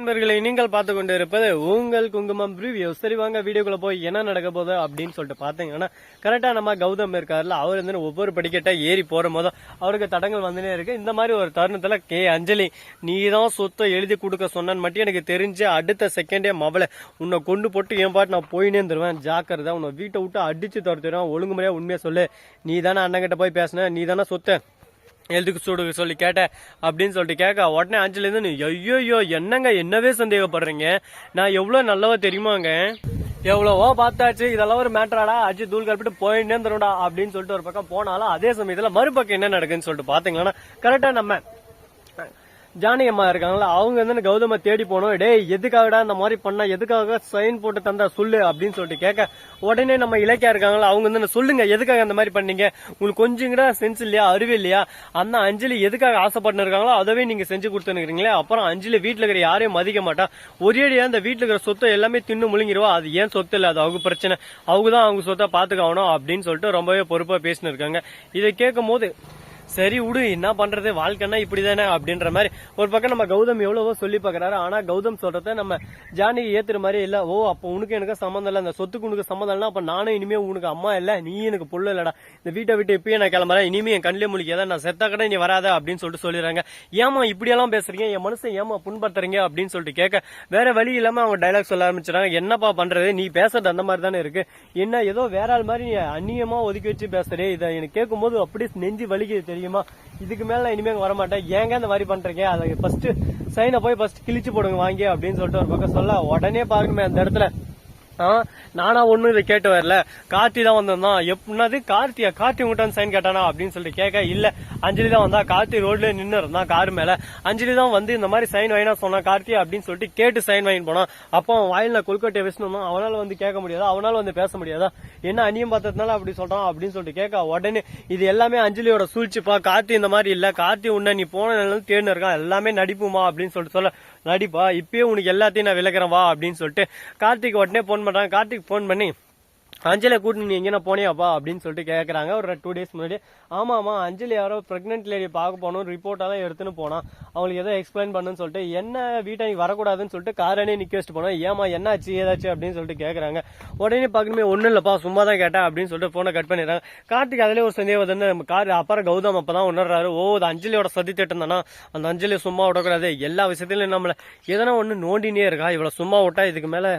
நண்பர்களை நீங்கள் பார்த்து கொண்டு இருப்பது உங்கள் குங்குமம் ரிவ்யூ சரி வாங்க வீடியோக்குள்ள போய் என்ன நடக்க போகுது அப்படின்னு சொல்லிட்டு பாத்தீங்கன்னா கரெக்டா நம்ம கௌதம் இருக்காருல அவர் வந்து ஒவ்வொரு படிக்கட்டா ஏறி போற போதும் அவருக்கு தடங்கள் வந்துனே இருக்கு. இந்த மாதிரி ஒரு தருணத்துல கே. அஞ்சலி நீ தான் சொத்தை எழுதி கொடுக்க சொன்னன்னு மட்டும் எனக்கு தெரிஞ்சு அடுத்த செகண்டே மவளை. உன்னை கொண்டு போட்டு என் பாட்டு நான் போயினே தருவேன் ஜாக்கிரதை உன்னை வீட்டை விட்டு அடிச்சு துரத்துறேன் ஒழுங்குமுறையாக உண்மையா சொல்லு. நீ தானே அண்ணன் கிட்ட போய் பேசின? நீ தானே சொத்தை? எழுதுக்கு சூடு சொல்லி கேட்டேன் அப்படின்னு சொல்லிட்டு கேட்க உடனே அஞ்சுலேருந்து நீ ஐயோ என்னங்க என்னவே சந்தேகப்படுறீங்க? நான் எவ்வளோ நல்லவ தெரியுமாங்க? எவ்வளவோ பார்த்தாச்சு. இதெல்லாம் ஒரு மேட்டராடா. அஜி தூள் கல்பிட்டு போயிட்டே தருடா அப்படின்னு சொல்லிட்டு ஒரு பக்கம் போனாலும் அதே சமயத்தில் மறுபக்கம் என்ன நடக்குன்னு சொல்லிட்டு பாத்தீங்கன்னா கரெக்டா நம்ம ஜானகி அம்மா இருக்காங்களா அவங்க வந்து கௌதம தேடி போனோம். டேய் எதுக்காகடா இந்த மாதிரி பண்ணா? எதுக்காக சைன் போட்டு தந்தா சொல்லு? அப்படின்னு சொல்லிட்டு கேட்க உடனே நம்ம இலக்கியா இருக்காங்களா அவங்க வந்து சொல்லுங்க எதுக்காக அந்த மாதிரி பண்ணீங்க? உங்களுக்கு கொஞ்சம் கூட சென்ஸ் இல்லையா? அறிவு இல்லையா? அந்த அஞ்சலி எதுக்காக ஆசைப்பட்டு இருக்காங்களோ அதவே நீங்க செஞ்சு கொடுத்துருக்கீங்களே அப்புறம் அஞ்சலி வீட்டுல இருக்கிற யாரையும் மதிக்க மாட்டா. ஒரேடியா அந்த வீட்டுல இருக்கிற சொத்தை எல்லாமே தின்னு முழுங்கிருவா. அது ஏன் சொத்து இல்ல? அது அவங்க பிரச்சனை. அவங்க தான் அவங்க சொத்தை பாத்துக்கணும் அப்படின்னு சொல்லிட்டு ரொம்பவே பொறுப்பா பேசினு இருக்காங்க. இதை கேட்கும் போது சரி விடு என்ன பண்றது? வாழ்க்கைன்னா இப்படிதானே அப்படின்ற மாதிரி. ஒரு பக்கம் நம்ம கௌதம் எவ்வளவோ சொல்லி பாக்குறாரு ஆனா கௌதம் சொல்றத நம்ம ஜானகி ஏத்துற மாதிரி இல்ல. ஓ அப்ப உனக்கு எனக்கு சம்மந்தம் இல்ல. இந்த சொத்துக்கு உனக்கு சம்மந்தம் இல்ல அப்ப நானும் இனிமே உனக்கு அம்மா இல்ல. நீ எனக்கு புள்ள இல்லடா. இந்த வீட்டை விட்டு இப்பயே நான் கிளம்புறேன். இனிமே என் கண்ணிலே முழிக்காத நான் செத்தா கடை நீ வராத அப்படின்னு சொல்லிட்டு சொல்லிடுறாங்க. ஏமா இப்படி எல்லாம் பேசுறீங்க? என் மனுஷன் ஏமா புண்படுத்துறீங்க அப்படின்னு சொல்லிட்டு கேட்க வேற வழி இல்லாம அவங்க டைலாக் சொல்ல ஆரம்பிச்சிடறாங்க. என்னப்பா பண்றது? நீ பேசுறது அந்த மாதிரி தானே இருக்கு. என்ன ஏதோ வேற ஆள் மாதிரி நீ அந்நியமா ஒதுக்கி வச்சு பேசுறே. இதை எனக்கு கேட்கும்போது அப்படியே நெஞ்சு வலிக்குது தெரியும்? இதுக்கு மேல நான் இனிமே வர மாட்டேன் ஏங்க இந்த மாதிரி பண்றீங்க? அதை ஃபர்ஸ்ட் சைனை போய் ஃபர்ஸ்ட் கிழிச்சு போடுங்க வாங்கி அப்படின்னு சொல்லிட்டு ஒரு பக்கம் சொல்ல உடனே பாருங்கமே அந்த இடத்துல. ஆ, நானா ஒண்ணு இதை கேட்டு வரல. கார்த்தி தான் வந்திருந்தான். எப்படின்னது கார்த்தியா? கார்த்தி உங்கள்கிட்ட சைன் கேட்டானா அப்படின்னு சொல்லிட்டு கேட்க இல்ல. அஞ்சலி தான் வந்தா கார்த்தி ரோட்ல நின்னு இருந்தான் கார் மேல. அஞ்சலி தான் வந்து இந்த மாதிரி சைன் வாங்கினா சொன்னா கார்த்தி அப்படின்னு சொல்லிட்டு கேட்டு சைன் வாங்கி போனான். அப்போ அவன் வாயில கொல்கட்டை விஷ்ணு அவனால வந்து கேட்க முடியாதா? அவனால வந்து பேச முடியாதா? என்ன அந்நியம் பார்த்ததுனால அப்படி சொல்றான் அப்படின்னு சொல்லிட்டு கேட்க உடனே இது எல்லாமே அஞ்சலியோட சூழ்ச்சிப்பா. கார்த்தி இந்த மாதிரி இல்ல. கார்த்தி உன்ன நீ போன நிலம் தேடினு இருக்கான். எல்லாமே நடிப்புமா அப்படின்னு சொல்லிட்டு சொல்ல நடிப்பா இப்பயே உனக்கு எல்லாத்தையும் நான் விளக்குறேன் வா அப்படின்னு சொல்லிட்டு கார்த்திக் உடனே போன் பண்றாங்க. கார்த்திக் போன் பண்ணி அஞ்சலியை கூட்டு நீ எங்கே போனியாப்பா அப்படின்னு சொல்லிட்டு கேட்குறாங்க ஒரு டூ டேஸ் முன்னாடி ஆமாம்மா அஞ்சலி யாரோ ப்ரெக்னென்ட் லேடி பார்க்க போகணும் தான் எடுத்துன்னு போனான். அவங்களுக்கு ஏதோ எக்ஸ்பிளைன் பண்ணுன்னு சொல்லிட்டு என்ன வீட்டை நீ வரக்கூடாதுன்னு சொல்லிட்டு காரனே நிக்க வச்சுட்டு போனோம் ஏமா என்னாச்சு ஏதாச்சு? அப்படின்னு சொல்லிட்டு கேட்குறாங்க உடனே பார்க்கணுமே ஒன்றும் இல்லைப்பா சும்மா தான் கேட்டேன் அப்படின்னு சொல்லிட்டு ஃபோனை கட் பண்ணிடுறாங்க. கார்த்திக் அதிலே ஒரு சந்தேகம் வந்து நம்ம கார் அப்புறம் கௌதம் அப்போ தான் உணர்றாரு? ஓ அது அஞ்சலியோட சதி திட்டம் தானா? அந்த அஞ்சலி சும்மா விடக்கூடாது. எல்லா விஷயத்துலையும் நம்மளை எதனா ஒன்று நோண்டினே இருக்கா? இவ்வளோ சும்மா விட்டா இதுக்கு மேலே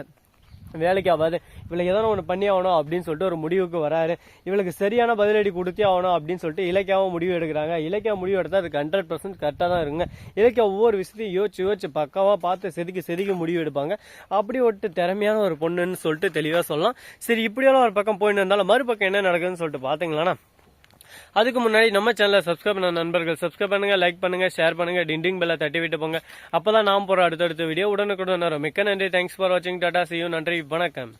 வேலைக்கு ஆகாது. இவளுக்கு எதனா ஒன்று பண்ணி ஆகணும் அப்படின்னு சொல்லிட்டு ஒரு முடிவுக்கு வராரு. இவளுக்கு சரியான பதிலடி கொடுத்தே ஆகணும் அப்படின்னு சொல்லிட்டு இலக்கியாவும் முடிவு எடுக்கிறாங்க. இலக்கியா முடிவு எடுத்தால் அதுக்கு ஹண்ட்ரட் பர்சன்ட் கரெக்டாக தான் இருங்க. இலக்கியா ஒவ்வொரு விஷயத்தையும் யோசிச்சு யோசிச்சு பக்காவாக பார்த்து செதுக்கி செதுக்கி முடிவு எடுப்பாங்க. அப்படி ஒரு திறமையான ஒரு பொண்ணுன்னு சொல்லிட்டு தெளிவாக சொல்லலாம். சரி இப்படியெல்லாம் ஒரு பக்கம் போயின்னு இருந்தாலும் மறுபக்கம் என்ன நடக்குதுன்னு சொல்லிட்டு பார்த்தீங்களா அதுக்கு முன்னாடி நம்ம சேனலை சப்ஸ்கிரைப் பண்ண நண்பர்கள் சப்ஸ்கிரைப் பண்ணுங்க லைக் பண்ணுங்க ஷேர் பண்ணுங்க டிண்டிங் பெல்ல தட்டி விட்டு போங்க. அப்பதான் நாம் போற அடுத்தடுத்த வீடியோ உடனுக்குடன் வரும். மிக்க நன்றி. தேங்க்ஸ் ஃபார் வாட்சிங் டாடா சியூ நன்றி. வணக்கம்.